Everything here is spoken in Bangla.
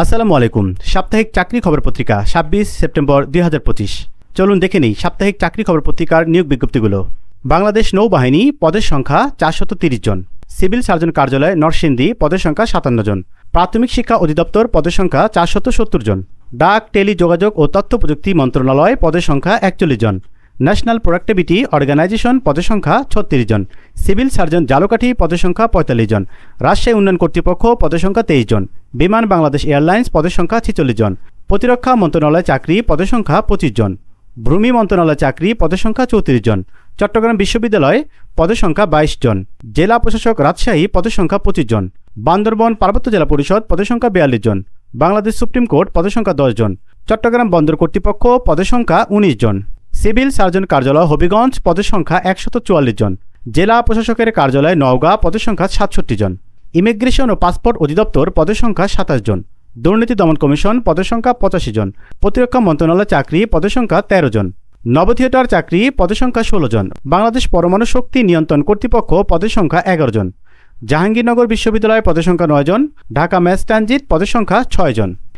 আসসালামু আলাইকুম। সাপ্তাহিক চাকরি খবর পত্রিকা, ছাব্বিশ সেপ্টেম্বর দুই হাজার পঁচিশ। চলুন দেখে নিই সাপ্তাহিক চাকরি খবর পত্রিকার নিয়োগ বিজ্ঞপ্তিগুলো। বাংলাদেশ নৌবাহিনী পদের সংখ্যা চারশত তিরিশ জন। সিভিল সার্জন কার্যালয় নরসিংদী পদের সংখ্যা সাতান্ন জন। প্রাথমিক শিক্ষা অধিদপ্তর পদের সংখ্যা চারশত সত্তর জন। ডাক, টেলি, যোগাযোগ ও তথ্য প্রযুক্তি মন্ত্রণালয় পদের সংখ্যা একচল্লিশ জন। ন্যাশনাল প্রোডাক্টিভিটি অর্গানাইজেশন পদের সংখ্যা ছত্রিশ জন। সিভিল সার্জন জালকাঠি পদের সংখ্যা পঁয়তাল্লিশ জন। রাজশাহী উন্নয়ন কর্তৃপক্ষ পদের সংখ্যা তেইশ জন। বিমান বাংলাদেশ এয়ারলাইন্স পদের সংখ্যা ছেচল্লিশ জন প্রতিরক্ষা মন্ত্রণালয় চাকরি পদের সংখ্যা পঁচিশ জন ভূমি মন্ত্রণালয় চাকরি পদের সংখ্যা চৌত্রিশ জন চট্টগ্রাম বিশ্ববিদ্যালয় পদের সংখ্যা বাইশ জন জেলা প্রশাসক রাজশাহী পদের সংখ্যা পঁচিশ জন বান্দরবন পার্বত্য জেলা পরিষদ পদের সংখ্যা বিয়াল্লিশ জন বাংলাদেশ সুপ্রিম কোর্ট পদের সংখ্যা দশ জন চট্টগ্রাম বন্দর কর্তৃপক্ষ পদের সংখ্যা উনিশ জন সিভিল সার্জন কার্যালয় হবিগঞ্জ পদের সংখ্যা একশত চুয়াল্লিশ জন জেলা প্রশাসকের কার্যালয় নওগাঁ পদের সংখ্যা সাতষট্টি জন ইমিগ্রেশন ও পাসপোর্ট অধিদপ্তর পদের সংখ্যা সাতাশ জন। দুর্নীতি দমন কমিশন পদের সংখ্যা পঁচাশি জন। প্রতিরক্ষা মন্ত্রণালয় চাকরি পদের সংখ্যা তেরো জন। নব থিয়েটার চাকরি পদের সংখ্যা ষোলো জন। বাংলাদেশ পরমাণু শক্তি নিয়ন্ত্রণ কর্তৃপক্ষ পদের সংখ্যা এগারো জন। জাহাঙ্গীরনগর বিশ্ববিদ্যালয়ের পদের সংখ্যা নয় জন। ঢাকা ম্যাস ট্রানজিট পদের সংখ্যা ছয় জন।